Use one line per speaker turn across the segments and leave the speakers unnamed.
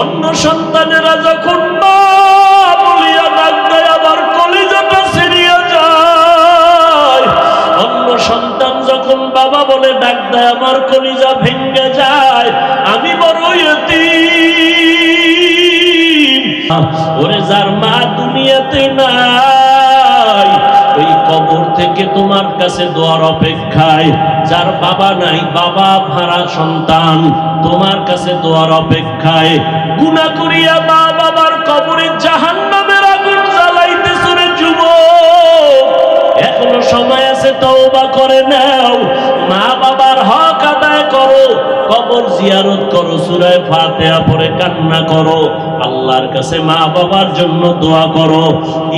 অন্য সন্তানেরা যখন বলিয়া ডাক দেয়, আবার কলিজাটা ছিঁড়িয়া যায় অন্য সন্তান যখন বাবা বলে ডাক দেয়, আমার কলিজা ভেঙ্গে যায় আমি বড় ইয়তীম। ওরে যার মা দুনিয়াতে নাই তোমার কাছে দোয়ার অপেক্ষায়, যার বাবা নাই, বাবা ভাড়া সন্তান, তোমার কাছে দোয়ার অপেক্ষায়। গুণা করিয়া মা বাবার কবরে জাহান আগুন যুব এখনও সময় আছে করে নাও। মা বাবার হক আদায় করো, কবর জিয়ারত করো, সুরায় ফাতিহা পড়ে কান্না করো। আল্লাহর কাছে মা বাবার জন্য দোয়া করো।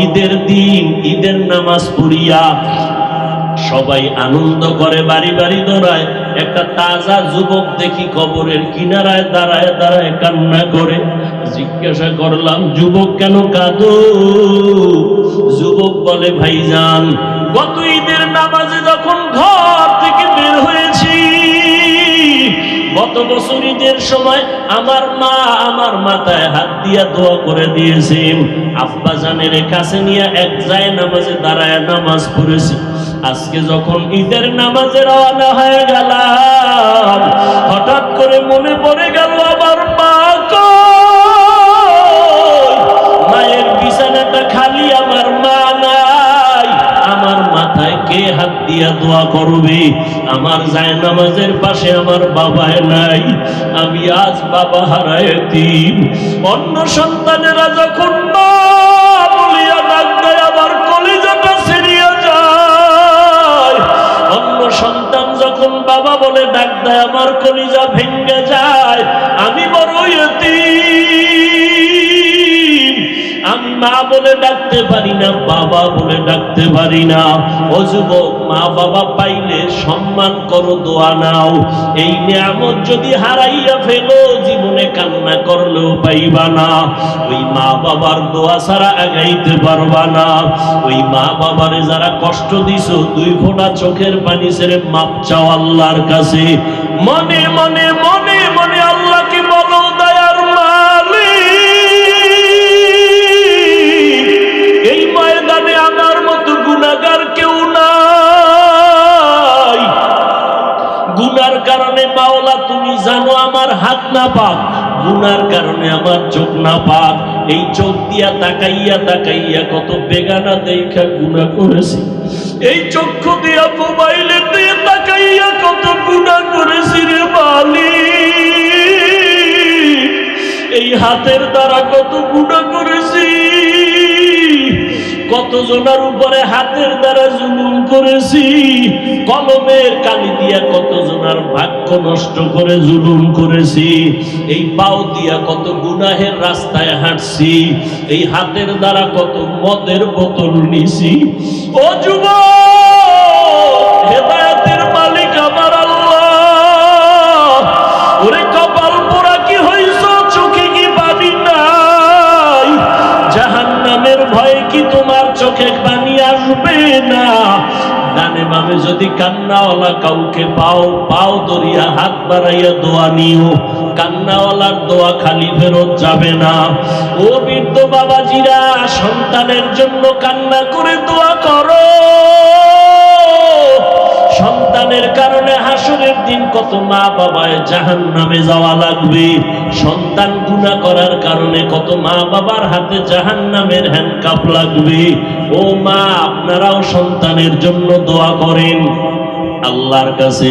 ঈদের দিন, ঈদের নামাজ পড়িয়া সবাই আনন্দ করে, বাড়ি বাড়ি দৌড়ায়। একটা তাজা যুবক দেখি কবরের কিনারায় দাঁড়ায় দাঁড়ায় কান্না করে। জিজ্ঞাসা করলাম, যুবক কেন কাঁদো? যুবক বলে, ভাইজান, গত ঈদের নামাজে যখন ঘর থেকে বের হয়েছি, গত বছর ঈদের সময় আমার মা আমার মাথায় হাত দিয়া দোয়া করে দিয়েছেন আব্বা জানের কাছে নিয়ে এক যায় নামাজে দাঁড়ায় নামাজ পড়েছি। আজকে যখন ঈদের নামাজে রওনা হয়ে গেলাম, হঠাৎ করে মনে পড়ে গেল আমার মা? মায়ের বিছানাটা খালি, আমার মা নাই। আমার মাথায় কে হাত দিয়া দোয়া করবে? আমার যায় নামাজের পাশে আমার বাবায় নাই। আমি আজ বাবা হারায় অন্য সন্তানেরা যখন মা বলে, ডাক দেয়, আমার কলিজা ভেঙ্গে যায়। আমি বড়। আমি মা বলে ডাকতে পারি না, বাবা বলে ডাকতে পারি না। ও যুবক, মা, বাবা পাইলে সম্মান করো, দোয়া নাও। এই নিয়ামত যদি হারাইয়া ফেলো, জীবনে কান্না করলেও পাইবা না। ওই মা বাবার দোয়া ছাড়া আগাইতে পারবা না। ওই মা বাবারে যারা কষ্ট দিছো, দুই ফোঁটা চোখের পানি ছেড়ে মাপ চাও আল্লাহর কাছে। মনে মনে মনে মনে আল্লাহকে বলো, দয়ার মালিক, এই ময়দানে আমার মতো গুণাগার কেউ নাই। গুনার কারণে মাওলা, তুমি জানো আমার হাত না পাক। গুনার কারণে আমার চোখ না পাক, এই চোখ দিয়া তাকাইয়া তাকাইয়া কত বেগানা দেখা গুণা করেছি। এই চক্ষু দিয়া মোবাইলের দিয়ে তাকাইয়া কত গুণা করেছি রে মালিক। এই হাতের দ্বারা কত গুণা করেছি। কতজনের উপরে হাতের দ্বারা করেছি, কলমের কালি দিয়া কতজনের ভাগ্য নষ্ট করে জুলুম করেছি, এই পাও দিয়া কত গুনাহের রাস্তায় হাঁটছি, এই হাতের দ্বারা কত মদের বোতল নিছি। ও যুব চোখে কি চোখে পানি আসবে না। ডানে বামে যদি কান্নাওয়ালা কাউকে পাও পাও দরিয়া, হাত বাড়াইয়া দোয়া নিও। কান্নাওয়ালার দোয়া খালি ফেরত যাবে না। ও বৃদ্ধ বাবাজিরা, সন্তানের জন্য কান্না করে দোয়া করো। সন্তানের কারণে হাসরের দিন কত মা বাবায় জাহান নামে যাওয়া লাগবে। সন্তান গুণা করার কারণে কত মা বাবার হাতে জাহান নামের হ্যান্ডকাপ লাগবে। ও মা, আপনারাও সন্তানের জন্য দোয়া করেন। আল্লাহর কাছে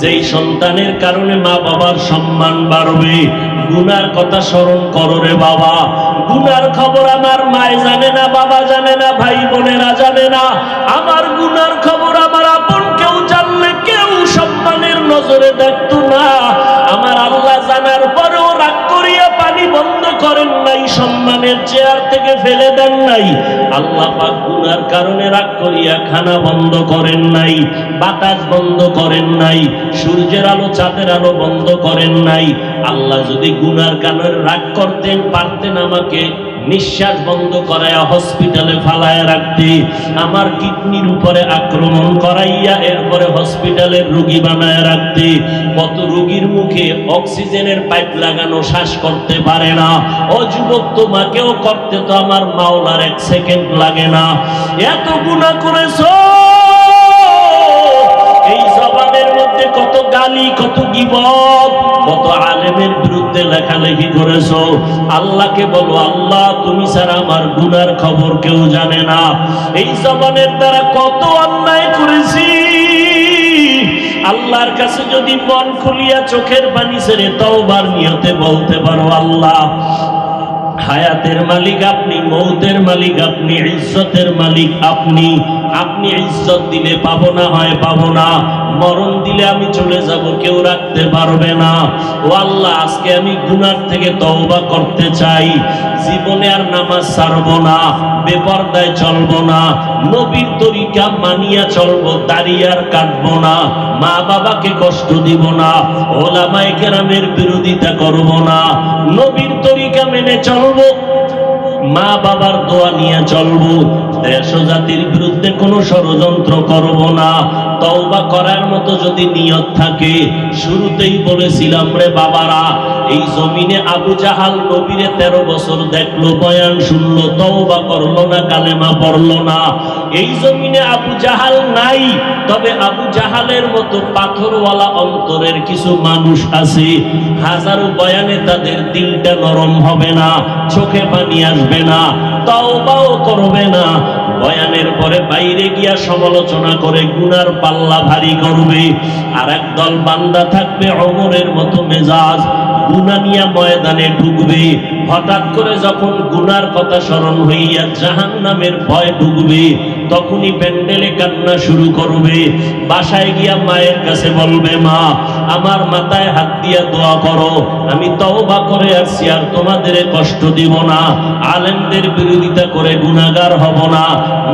যেই সন্তানের কারণে মা বাবার সম্মান বাড়বে, গুনার কথা স্মরণ করো রে বাবা। গুনার খবর আমার মায় জানে না, বাবা জানে না, ভাই বোনেরা জানে না। আমার গুনার খবর নজরে দেখতো না। আমার আল্লাহ জানার পরেও রাগ করিয়া পানি বন্ধ করেন নাই, সম্মানের চেয়ার থেকে ফেলে দেন নাই। আল্লাহ পাক গুনার কারণে রাগ করিয়া খানা বন্ধ করেন নাই, বাতাস বন্ধ করেন নাই, সূর্যের আলো, চাঁদের আলো বন্ধ করেন নাই। আল্লাহ যদি গুনার কারণে রাগ করতেন, পারতেন আমাকে। নিঃশ্বাস বন্ধ করাইয়া হসপিটালে ফালায় রাখতে। আমার কিডনির উপরে আক্রমণ করাইয়া এরপরে হসপিটালের রোগী বানায় রাখতে। কত রোগীর মুখে অক্সিজেনের পাইপ লাগানো শ্বাস করতে পারে না। ও যুবক, তোমাকেও করতে তো আমার মাওলার এক সেকেন্ড লাগে না। এত গুণা করেছ? এই জবানের মধ্যে কত গালি, কত গিবত, কত আলেমের বিরুদ্ধে লেখালেখি করেছ? আল্লাহকে বলো, আল্লাহ, তুমি ছাড়া আমার গুনার খবর কেউ জানে না। এই জবানের দ্বারা কত অন্যায় করেছি। আল্লাহর কাছে যদি মন খুলিয়া চোখের পানি ছেড়ে তওবার নিয়তে বলতে পারো, আল্লাহ। হায়াতের মালিক আপনি, মৌতের মালিক আপনি, ইজ্জতের মালিক আপনি। আপনি ইজ্জত দিলে পাবো না, হয় পাবো না। মরণ দিলে আমি চলে যাব, কেউ রাখতে পারবে না। ও আল্লাহ, আজকে আমি গুনার থেকে তওবা করতে চাই। জীবনে আর নামাজ ছাড়বো না, বেপর্দায় চলবো না, নবীর তরিকা মানিয়া চলবো আর কাটবো না মা বাবাকে কষ্ট দিব না, ওলামায়ে কেরামের বিরোধিতা করব না। নবীর তরিকা মেনে চলবো মা বাবার দোয়া নিয়ে চলবো। দেশ জাতির বিরুদ্ধে কোনো ষড়যন্ত্র করব না। তওবা করার মতো যদি নিয়ত থাকে, শুরুতেই বলেছিলাম রে বাবারা, এই জমিনে আবু জাহাল নবীরে তেরো বছর দেখল, বয়ান শুনলো, তওবা করল না, কালেমা পড়ল না। এই জমিনে আবু জাহাল নাই, তবে আবু জাহালের মতো পাথরওয়ালা অন্তরের কিছু মানুষ আছে, হাজারো বয়ানে তাদের দিলটা নরম হবে না, চোখে পানি আসবে না, তওবাও করবে না। বয়ানের পরে বাইরে গিয়া সমালোচনা করে, গুনার পাল্লা ভারী করবে। আর একদল বান্দা থাকবে, অমরের মতো মেজাজ। গুনা নিয়া ময়দানে ঢুকবে। হঠাৎ করে যখন গুনার কথা স্মরণ হইয়া জাহান নামের ভয় ঢুকবে তখনই প্যান্ডেলে কান্না শুরু করবে। বাসায় গিয়া মায়ের কাছে বলবে, মা, আমার মাথায় হাত দিয়া দোয়া করো। আমি তওবা করে আসছি, আর তোমাদের কষ্ট দিব না। আলেমদের বিরোধিতা করে গুনাহগার হব না।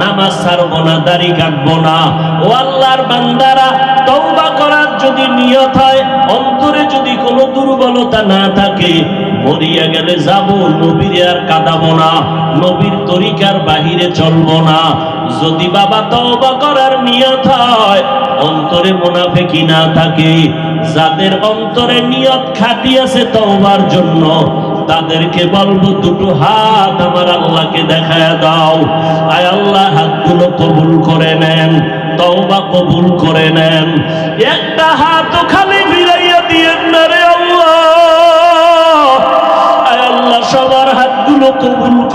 নামাজ ছাড়ব না, দাড়ি কাটবো না। ও আল্লাহর বান্দারা, তওবা করার যদি নিয়ত হয়, অন্তরে যদি কোনো দুর্বলতা না থাকে মরিয়া গেলে যাব, নবীর আর কাঁদাবো না, নবীর তরিকার বাহিরে চলবো না। যদি বাবা তওবা করার নিয়ত হয়, অন্তরে মুনাফেকি না থাকে। যাদের অন্তরে নিয়ত খাটি আছে তওবার জন্য, তাদেরকে বলব, দুটো হাত আমার আল্লাহকে দেখায় দাও। আয় আল্লাহ, হাতগুলো কবুল করে নেন, তওবা কবুল করে নেন। একটা হাত খালি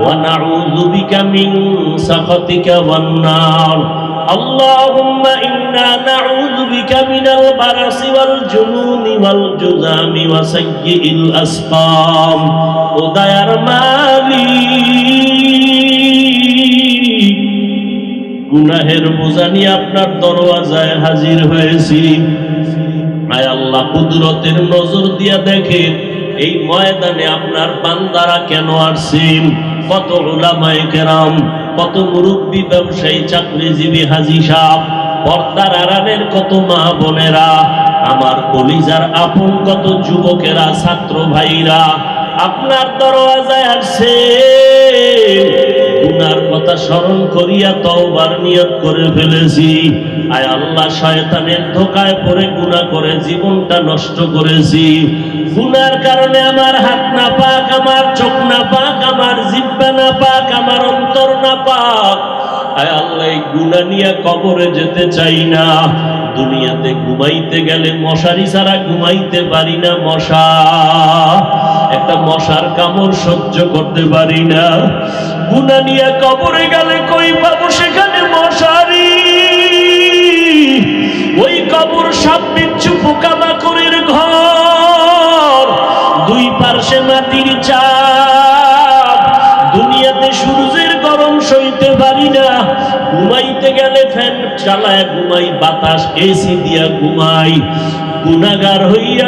ونعوذ بك من سخطك والنار اللهم إنا نعوذ بك من البرص والجنون والجذام وسيء الأسقام ودير মালিক গুনাহের বোঝা নিয়ে আপনার দরওয়াজায় হাজির হয়েছি আয় আল্লাহ কুদরতের নজর দিয়া দেখেন এই ময়দানে আপনার বান্দারা কেন আসছেন কত ওলামাই কেরাম, কত মুরব্বী, ব্যবসায়ী, চাকরিজীবী, হাজি সাহ পর্দার আড়ালের কত মা বোনেরা, আমার কলিজার আপন কত যুবকেরা, ছাত্র ভাইরা, আপনার দরওয়াজায় আসছে। গুনার কথা স্মরণ করিয়া তওবার নিয়ত করে ফেলেছি। আয় আল্লাহ শয়তানের ধোকায় পড়ে গুনাহ করে জীবনটা নষ্ট করেছি। গুনার কারণে আমার হাত না পাক, আমার চোখ না পাক, আমার জিব্বা না পাক, আমার অন্তর না পাক। আয় আল্লাহ, এই গুণা নিয়ে কবরে যেতে চাই না। দুনিয়াতে ঘুমাইতে গেলে মশারি ছাড়া ঘুমাইতে পারি না মশা। একটা মশার কামড় সহ্য করতে পারি না। গুনা নিয়ে কবরে গেলে কই পাবো সেখানে মশারি? চালায় ঘুমাই বাতাস এসি দিয়া ঘুমাই। গুণাগার হইয়া